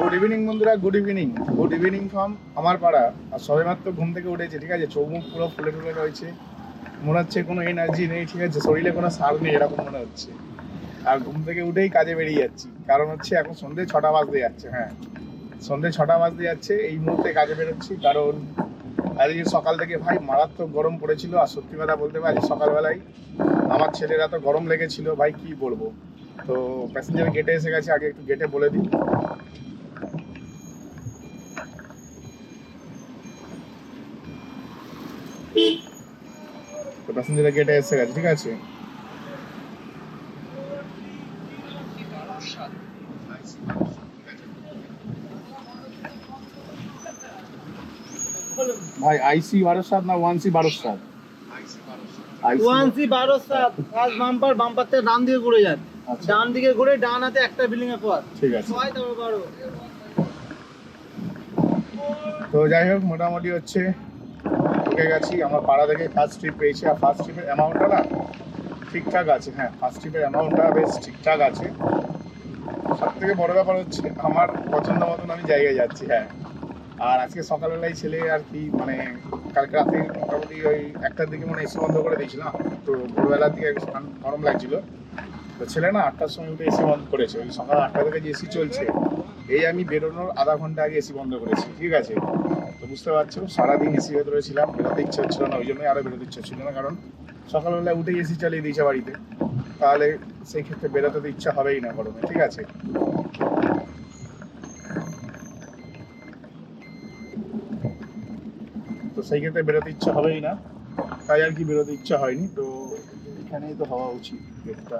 Good evening বন্ধুরা good evening good evening from আমার পাড়া। আর সবেমাত্র ঘুম থেকে উঠেছে, ঠিক আছে? চৌমুখ পুরো ফুলে টুলে রয়েছে। মনে হচ্ছে কোনো এনার্জি নেই, ঠিক আছে? শরীরে কোনো সার নেই, এরকম মনে হচ্ছে। আর ঘুম থেকে উঠেই কাজে বেরিয়ে যাচ্ছি। কারণ হচ্ছে এখন সন্ধ্যে ছটা বাজতে যাচ্ছে হ্যাঁ। সন্ধ্যে ছটা বাজতে যাচ্ছে, এই মুহূর্তে কাজে বেরোচ্ছি। কারণ আজকে সকাল থেকে ভাই মারাত্মক গরম পড়েছিল। আর সত্যি কথা বলতে পারি, সকালবেলায় আমার ছেলেরা তো গরম লেগেছিল, ভাই কি বলব? তো প্যাসেঞ্জার গেটে এসে গেছে আগে একটু গেটে বলে দিই। তো প্যাসেঞ্জার গেটে এসে গেছে ঠিক আছে? ভাই আইসি বারো সাত না ওয়ান সি বারো সাত ওয়ান সি বারো সাত ফার্স্ট বাম্পার বাম্পার থেকে ডান দিকে ঘুরে আচ্ছা ডান দিকে ঘুরে ডান হাতে একটা বিল্ডিং এর পর। ঠিক আছে। ছয় তারপর বারো। তো যাই হোক মোটামুটি হচ্ছে ঢুকে গেছি। আমার পাড়া থেকে ফার্স্ট ট্রিপ পেয়েছি। আর ফার্স্ট ট্রিপের অ্যামাউন্টটা না ঠিকঠাক আছে। হ্যাঁ ফার্স্ট ট্রিপের অ্যামাউন্টটা বেশ ঠিকঠাক আছে। সব থেকে বড় ব্যাপার হচ্ছে আমার পছন্দ মতন আমি জায়গায় যাচ্ছি হ্যাঁ। আর আজকে সকালবেলায় ছেলে আর কি মানে কালকে রাতে মোটামুটি ওই একটার দিকে মানে এসি বন্ধ করে দিয়েছিলাম। তো ভোরবেলার দিকে গরম লাগছিল। তো ছেলে না আটটার সময় উঠে এসি বন্ধ করেছে, ওই সকাল আটটা থেকে যে এসি চলছে, এই আমি বেরোনোর আধা ঘণ্টা আগে এসি বন্ধ করেছি, ঠিক আছে? তো বুঝতে পারছ, সারাদিন এসি ভেতরে ছিলাম, বেরোতে ইচ্ছে হচ্ছিল না, ওই জন্যই আরও বেরোতে ইচ্ছে হচ্ছিল না, কারণ সকালবেলা উঠেই এসি চালিয়ে দিয়েছে বাড়িতে। তাহলে সেই ক্ষেত্রে বেরোতে তো ইচ্ছা হবেই না গরমে, ঠিক আছে? তো সেই ক্ষেত্রে বেরোতে ইচ্ছা হবেই না। তাই আর কি বেরোতে ইচ্ছা হয়নি, তো এখানেই তো হওয়া উচিত, গেটটা।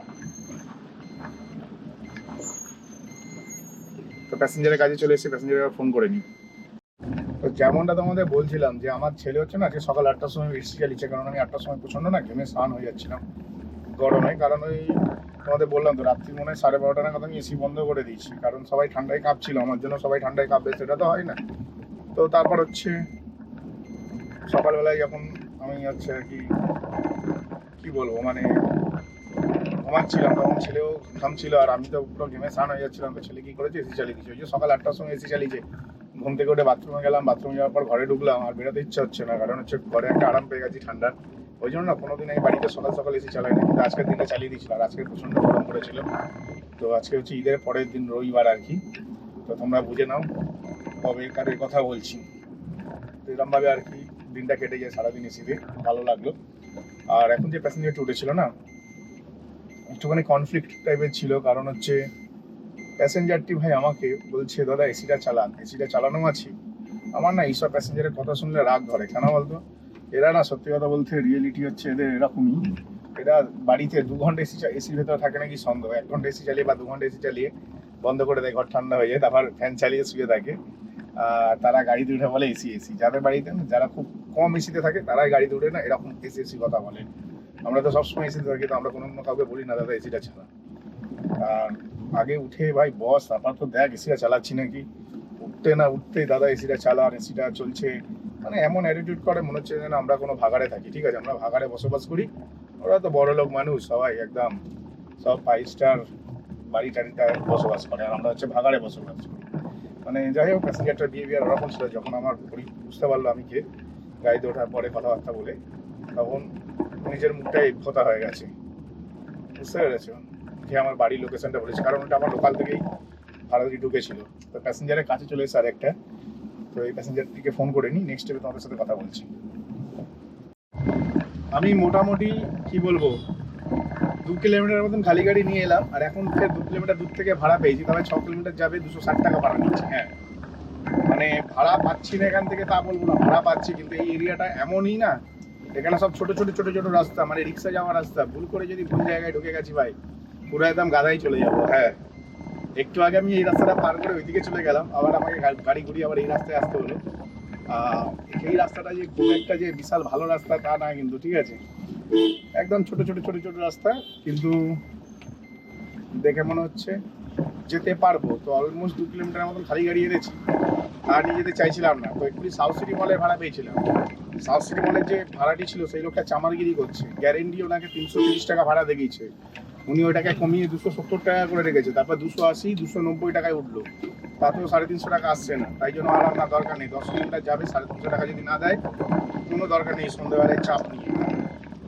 প্যাসেঞ্জারের কাজে চলে এসে প্যাসেঞ্জারের ফোন করে নি তো যেমনটা তোমাদের বলছিলাম যে আমার ছেলে হচ্ছে না, যে সকাল আটটার সময় এসি চালিয়েছে, কারণ আমি আটটার সময় প্রচণ্ড না ঘেমে স্নান হয়ে যাচ্ছিলাম। গরমে কারণ ওই তোমাদের বললাম তো, রাত্রি মনে হয় সাড়ে বারোটা নাগাদ আমি এসি বন্ধ করে দিয়েছি, কারণ সবাই ঠান্ডায় কাঁপছিল, আমার জন্য সবাই ঠান্ডায় কাঁপবে, সেটা তো হয় না। তো তারপর হচ্ছে সকালবেলায় যখন আমি হচ্ছে আর কি কি বলব মানে ঘুমাচ্ছিলাম তখন ছেলেও ঘামছিল আর আমি তো পুরো ঘেমে স্নান হয়ে যাচ্ছিলাম, তো ছেলে কি করেছে? এসি চালিয়ে দিয়েছে ওই যে সকাল আটটার সময় এসি চালিয়েছে। ঘুম থেকে উঠে বাথরুমে গেলাম বাথরুমে যাওয়ার পর ঘরে ঢুকলাম, আর বেরোতে ইচ্ছা হচ্ছে না, কারণ হচ্ছে ঘরে একটা আরাম পেয়ে গেছি ঠান্ডার। ওই জন্য না, কোনোদিন আমি বাড়িতে সকাল সকাল এসি চালাই না কিন্তু আজকের দিনে চালিয়ে দিয়েছিল, আর আজকে প্রচণ্ড গরম পড়েছিল। তো আজকে হচ্ছে ঈদের পরের দিন, রবিবার আর কি। তো তোমরা বুঝে নাও, কবে কারের কথা বলছি। তো এরমভাবে আর কি দিনটা কেটে যায় সারাদিন এসিতে ভালো লাগল। আর এখন যে প্যাসেঞ্জারটি উঠেছিল না একটুখানি কনফ্লিক্ট টাইপের ছিল, কারণ হচ্ছে প্যাসেঞ্জারটি ভাই আমাকে বলছে, দাদা এসিটা চালান এসিটা চালানো আছে? আমার না এইসব প্যাসেঞ্জারের কথা শুনলে রাগ ধরে, কেন বলতো? এরা না সত্যি কথা বলতে রিয়েলিটি হচ্ছে এদের এরকমই। এরা বাড়িতে দু ঘণ্টা এসি এসির ভেতরে থাকে নাকি সন্দেহ, এক ঘণ্টা এসি চালিয়ে বা দু ঘণ্টা এসি চালিয়ে বন্ধ করে দেয়, ঘর ঠান্ডা হয়ে যায়, তারপর ফ্যান চালিয়ে শুয়ে থাকে। তারা গাড়িতে উঠে বলে এসি এসি যাদের বাড়িতে, যারা খুব কম এসিতে থাকে, তারাই গাড়িতে উঠে না এরকম এসি এসি কথা বলে। আমরা তো সবসময় এসিতে থাকি, তো আমরা কোনো কাউকে বলি না, দাদা এসিটা ছাড়া আর আগে উঠে, ভাই, বস, তারপর তো দেখ এসিটা চালাচ্ছি নাকি? উঠতে না উঠতেই দাদা এসিটা চালা, আর এসিটা চলছে। মানে এমন অ্যাটিটিউড করে, মনে হচ্ছে যেন আমরা কোনো ভাগাড়ে থাকি, ঠিক আছে? আমরা ভাগাড়ে বসবাস করি। ওরা তো বড় লোক মানুষ, সবাই একদম সব ফাইভ স্টার বাড়ি টাড়িটা বসবাস করে, আর আমরা হচ্ছে ভাগাড়ে বসবাস করি। মানে যাই হোক প্যাসেঞ্জারটার বিহেভিয়ার ওরকম ছিল, যখন আমার বুঝতে পারল আমি কে, গাড়িতে ওঠার পরে কথাবার্তা বলে, তখন নিজের মুখটাই খোতা হয়ে গেছে। বুঝতে পেরেছ? যে আমার বাড়ির লোকেশনটা বলেছে। কারণ ওটা আমার লোকাল থেকেই ভাড়া দিয়ে ঢুকেছিল। তো প্যাসেঞ্জারের কাছে চলে এসে আরেকটা তো এই প্যাসেঞ্জারটিকে ফোন করে নিই। নেক্সট স্টেপে তোমাদের সাথে কথা বলছি। আমি মোটামুটি কি বলব? দু কিলোমিটার মতন খালি গাড়ি নিয়ে এলাম। আর এখন ফের দু কিলোমিটার দূর থেকে ভাড়া পেয়েছি। তবে ছ কিলোমিটার যাবে দুশো ষাট টাকা ভাড়া নিচ্ছে। হ্যাঁ। মানে ভাড়া পাচ্ছি না এখান থেকে তা বলব না। ভাড়া পাচ্ছি, কিন্তু এই এরিয়াটা এমনই না এখানে সব ছোট ছোট ছোট ছোট রাস্তা মানে রিক্সা যাওয়ার রাস্তা। ভুল করে যদি ভুল জায়গায় ঢুকে গেছি ভাই পুরো একদম গাদাই চলে যাব। হ্যাঁ। একটু আগে আমি এই রাস্তাটা পার করে ওইদিকে চলে গেলাম আবার আমাকে গাড়ি ঘুরিয়ে আবার এই রাস্তায় আসতে হলো। এই রাস্তাটা যে খুব একটা যে বিশাল ভালো রাস্তা তা না কিন্তু ঠিক আছে? একদম ছোট ছোট ছোট ছোট রাস্তা কিন্তু দেখে মনে হচ্ছে যেতে পারব। তো অলমোস্ট দু কিলোমিটার মতন খালি গাড়ি এনেছি আর নিয়ে যেতে চাইছিলাম না। তো একটু সাউথ সিটি মলের ভাড়া পেয়েছিলাম। সিটি যে ভাড়াটি ছিল, সেই লোকটা চামারগিরি করছে। গ্যারেন্টি ওনাকে তিনশো তিরিশ টাকা ভাড়া দেখিয়েছে উনি ওইটাকে কমিয়ে দুশো সত্তর টাকা করে রেখেছে। তারপর দুশো আশি, দুশো নব্বই টাকায় উঠল। তাতেও সাড়ে তিনশো টাকা আসছে না। তাই জন্য আর আপনার দরকার নেই। দশ কিলোমিটার যাবে, সাড়ে তিনশো টাকা যদি না দেয়, কোনো দরকার নেই সন্ধ্যেবেলায় চাপ নিয়ে।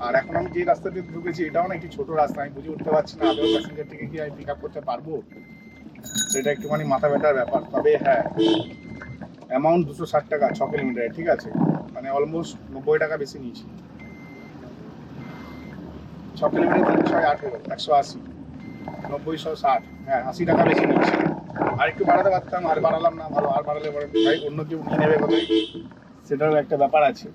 আর এখন আমি যে রাস্তা দিয়ে ঢুকেছি, এটাও না একটু ছোটো রাস্তা। আমি বুঝে উঠতে পারছি না, আদৌ প্যাসেঞ্জারটিকে কি আমি পিক আপ করতে পারব? সেটা একটুখানি মাথা ব্যথার ব্যাপার। তবে হ্যাঁ অ্যামাউন্ট দুশো ষাট টাকা, ছ কিলোমিটারে ঠিক আছে? মানে অলমোস্ট নব্বই টাকা বেশি নিয়েছি। ছ কিলোমিটার তিন ছয় আঠেরো একশো আশি। নব্বইশো ষাট হ্যাঁ আশি টাকা বেশি নিয়েছি। আর একটু বাড়াতে পারতাম, আর বাড়ালাম না, ভালো, আর বাড়ালে ভাই অন্য কেউ নিয়ে নেবে কোথায়? সেটারও একটা ব্যাপার আছে।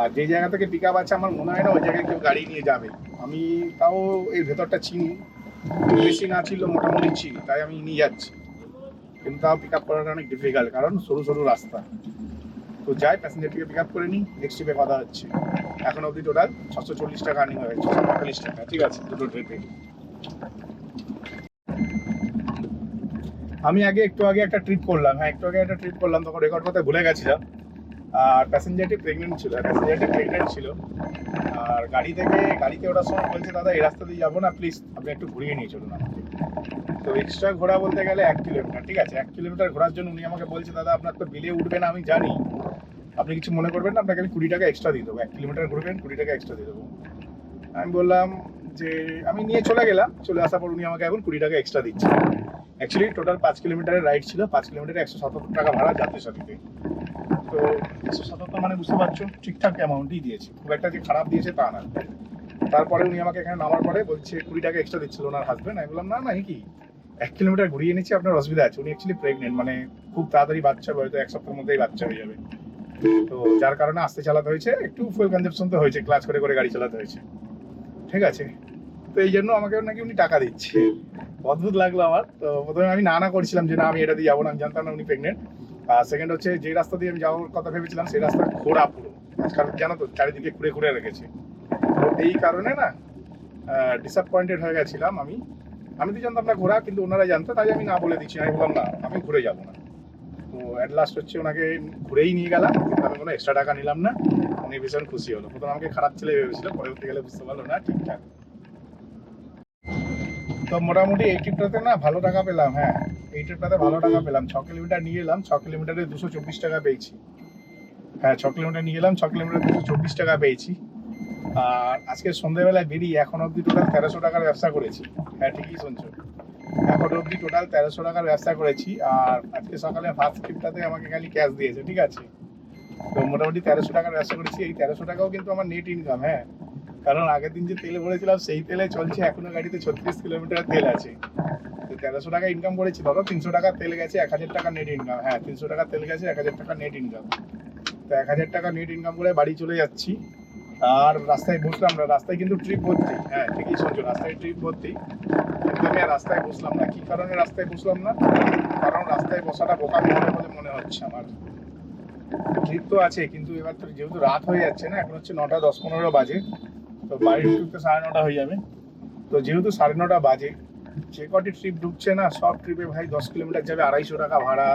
আর যে জায়গা থেকে পিক আপ আছে, আমার মনে হয় না ওই জায়গায় কেউ গাড়ি নিয়ে যাবে। আমি তাও এই ভেতরটা চিনি। বেশি না ছিল, মোটামুটি চিনি, তাই আমি নিয়ে যাচ্ছি। কিন্তু তাও পিক আপ করাটা অনেক ডিফিকাল্ট কারণ সরু সরু রাস্তা। তো যাই প্যাসেঞ্জারটিকে পিক আপ করে নিই নেক্সট ট্রিপে কথা হচ্ছে। এখন অবধি টোটাল ছশো চল্লিশ টাকা আর্নিং ছশো পঁয়তাল্লিশ টাকা, ঠিক আছে, দুটো ট্রিপে আমি আগে, একটু আগে একটা ট্রিপ করলাম হ্যাঁ একটু আগে একটা ট্রিপ করলাম, তখন রেকর্ড করতে ভুলে গেছিলাম। আর প্যাসেঞ্জারটি প্রেগনেন্ট ছিল প্যাসেঞ্জারটি প্রেগনেন্ট ছিল। আর গাড়ি থেকে, গাড়িতে ওঠার সময় বলছে, দাদা, এই রাস্তা দিয়ে যাব না প্লিজ আপনি একটু ঘুরিয়ে নিয়ে চলুন আমাকে। তো এক্সট্রা ঘোরা বলতে গেলে এক কিলোমিটার ঠিক আছে? এক কিলোমিটার ঘোরার জন্য উনি আমাকে বলছে, দাদা, আপনার তো বিলে উঠবে না, আমি জানি। আপনি কিছু মনে করবেন না, আপনাকে আমি কুড়ি টাকা এক্সট্রা দিয়ে দেবো। এক কিলোমিটার ঘুরবেন, কুড়ি টাকা এক্সট্রা দিয়ে দেবো। আমি বললাম যে, আমি নিয়ে চলে গেলাম। চলে আসার পর উনি আমাকে এখন কুড়ি টাকা এক্সট্রা দিচ্ছে। অ্যাকচুয়ালি টোটাল পাঁচ কিলোমিটারের রাইড ছিল, পাঁচ কিলোমিটারে একশো সাতাত্তর টাকা ভাড়া যাত্রী সাথীতে তো একশো সাতাত্তর মানে বুঝতে পারছ, ঠিকঠাক অ্যামাউন্টই দিয়েছে। খুব একটা যে খারাপ দিয়েছে তা না। তারপরে উনি আমাকে এখানে নামার পরে বলছে, কুড়ি টাকা এক্সট্রা দিচ্ছিল ওনার হাজবেন্ড আমি বললাম, না না কি? এক কিলোমিটার ঘুরিয়ে নিচ্ছি আপনার অসুবিধা আছে। উনি অ্যাকচুয়ালি প্রেগনেন্ট মানে খুব তাড়াতাড়ি বাচ্চা হয়তো এক সপ্তাহের মধ্যেই বাচ্চা হয়ে যাবে। তো যার কারণে আস্তে চালাতে হয়েছে, একটু ফুয়েল কনজাপশন তো হয়েছে ক্লাচ করে করে গাড়ি চালাতে হয়েছে। ঠিক আছে? তো এই জন্য আমাকে নাকি উনি টাকা দিচ্ছে। অদ্ভুত লাগল আমার। তো প্রথমে আমি না না করছিলাম যে, না, আমি এটা দিয়ে যাব না, আমি জানতাম না উনি প্রেগনেন্ট সেকেন্ড হচ্ছে যে রাস্তা দিয়ে আমি যাওয়ার কথা ভেবেছিলাম, সেই রাস্তা ঘোরা পুরো। কারণ জানো তো, চারিদিকে ঘুরে ঘুরে রেখেছে। তো এই কারণে না ডিসঅ্যাপয়েন্টেড হয়ে গেছিলাম আমি। আমি তো জানতাম না ঘোরা, কিন্তু ওনারা জানতো, তাই আমি না বলে দিচ্ছি, আমি বললাম না, আমি ঘুরে যাব না। তো অ্যাট লাস্ট হচ্ছে ওনাকে ঘুরেই নিয়ে গেলাম, কিন্তু আমি কোনো এক্সট্রা টাকা নিলাম না। উনি ভীষণ খুশি হলো। প্রথম আমাকে খারাপ ছেলে ভেবেছিল পরবর্তী গেলে বুঝতে পারল না, ঠিকঠাক। তো মোটামুটি এই ট্রিপটাতে না ভালো টাকা পেলাম হ্যাঁ। এই ট্রিপটাতে ভালো টাকা পেলাম। ছ কিলোমিটার নিয়ে এলাম, ছ কিলোমিটারে দুশো চব্বিশ টাকা পেয়েছি। হ্যাঁ ছ কিলোমিটার নিয়ে এলাম, ছ কিলোমিটার দুশো চব্বিশ টাকা পেয়েছি। আর আজকে সন্ধ্যেবেলায় বেরিয়ে এখন অবধি টোটাল তেরোশো টাকার ব্যবসা করেছি। হ্যাঁ ঠিকই শুনছো। এখন অবধি টোটাল তেরোশো টাকার ব্যবসা করেছি আর আজকে সকালে ফার্স্ট ট্রিপটাতে আমাকে খালি ক্যাশ দিয়েছে, ঠিক আছে? তো মোটামুটি তেরোশো টাকার ব্যবসা করেছি। এই তেরোশো টাকাও কিন্তু আমার নেট ইনকাম হ্যাঁ? কারণ আগের দিন যে তেল ভরেছিলাম, সেই তেলে চলছে, এখনও গাড়িতে ছত্রিশ কিলোমিটার তেল আছে। তেরোশো টাকা ইনকাম করেছি ধরো তিনশো টাকা তেল গেছে, এক হাজার টাকা নেট ইনকাম হ্যাঁ তিনশো টাকা তেল গেছে, এক হাজার টাকা নেট ইনকাম তো এক হাজার টাকা নেট ইনকাম করে বাড়ি চলে যাচ্ছি। আর রাস্তায় বসলাম না, রাস্তায় কিন্তু ট্রিপ ভর্তি। হ্যাঁ ঠিকই শুনছো, রাস্তায় ট্রিপ ভর্তি। কিন্তু আমি আর রাস্তায় বসলাম না। কি কারণে রাস্তায় বসলাম না? কারণ রাস্তায় বসাটা বোকামি হবে বলে মনে হচ্ছে আমার। ট্রিপ তো আছে, কিন্তু এবার তো যেহেতু রাত হয়ে যাচ্ছে না, এখন হচ্ছে নটা দশ পনেরো বাজে। তো বাড়ি ঢুকতে সাড়ে নটা হয়ে যাবে। তো যেহেতু সাড়ে নটা বাজে যে কটি ট্রিপ ঢুকছে না, সব ট্রিপে ভাই দশ কিলোমিটার যাবে, আড়াইশো টাকা ভাড়া,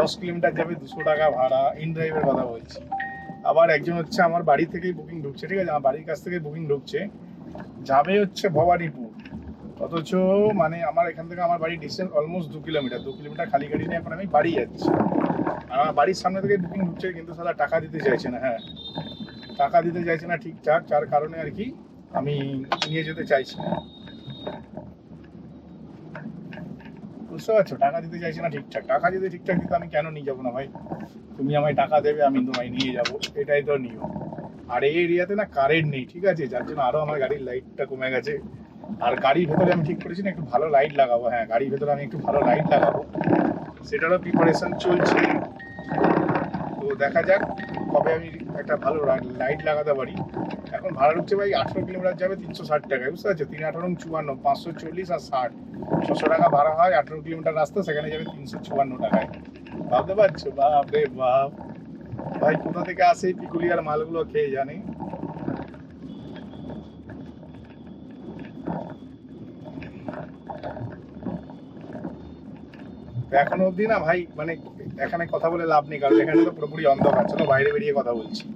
দশ কিলোমিটার যাবে, দুশো টাকা ভাড়া ইন ড্রাইভের কথা বলছি। আবার একজন হচ্ছে আমার বাড়ি থেকেই বুকিং ঢুকছে, ঠিক আছে? আমার বাড়ির কাছ থেকে বুকিং ঢুকছে। যাবে হচ্ছে ভবানীপুর। অথচ মানে আমার এখান থেকে আমার বাড়ির ডিস্টেন্স অলমোস্ট দু কিলোমিটার দু কিলোমিটার খালি গাড়ি নিয়ে এখন আমি বাড়ি যাচ্ছি। আর আমার বাড়ির সামনে থেকে বুকিং ঢুকছে, কিন্তু সালা টাকা দিতে চাইছে না হ্যাঁ। টাকা দিতে চাইছে না ঠিকঠাক, যার কারণে আর কি আমি নিয়ে যেতে চাইছি না। বুঝতে পারছ টাকা দিতে চাইছে না ঠিকঠাক। টাকা যদি ঠিকঠাক দিতে আমি কেন নিয়ে যাব না ভাই? তুমি আমায় টাকা দেবে, আমি তোমায় নিয়ে যাব। এটাই তো নিয়ম। আর এই এরিয়াতে না কারেন্ট নেই, ঠিক আছে? যার জন্য আরও আমার গাড়ির লাইটটা কমে গেছে। আর গাড়ির ভেতরে আমি ঠিক করেছি না, একটু ভালো লাইট লাগাবো। হ্যাঁ গাড়ির ভেতরে আমি একটু ভালো লাইট লাগাবো। সেটারও প্রিপারেশন চলছে। তো দেখা যাক কবে আমি একটা ভালো লাইট লাগাতে পারি। এখন ভাড়া ঢুকছে ভাই আঠেরো কিলোমিটার যাবে তিনশো ষাট টাকায়, বুঝতে পারছ তিন আঠারো চুয়ান্ন, পাঁচশো চল্লিশ আর ষাট। ছশো টাকা ভাড়া হয়, আঠেরো কিলোমিটার রাস্তা, সেখানে যাবে তিনশো চুয়ান্ন টাকায়। ভাবতে পারছ? বাপ রে বাপ। ভাই, কোথা থেকে আসে পিকুলিয়ার মালগুলো খেয়ে জানি। এখন অবধি না ভাই মানে এখানে কথা বলে লাভ নেই, কারণ এখানে তো পুরোপুরি অন্ধকার, চলো বাইরে বেরিয়ে কথা বলছি।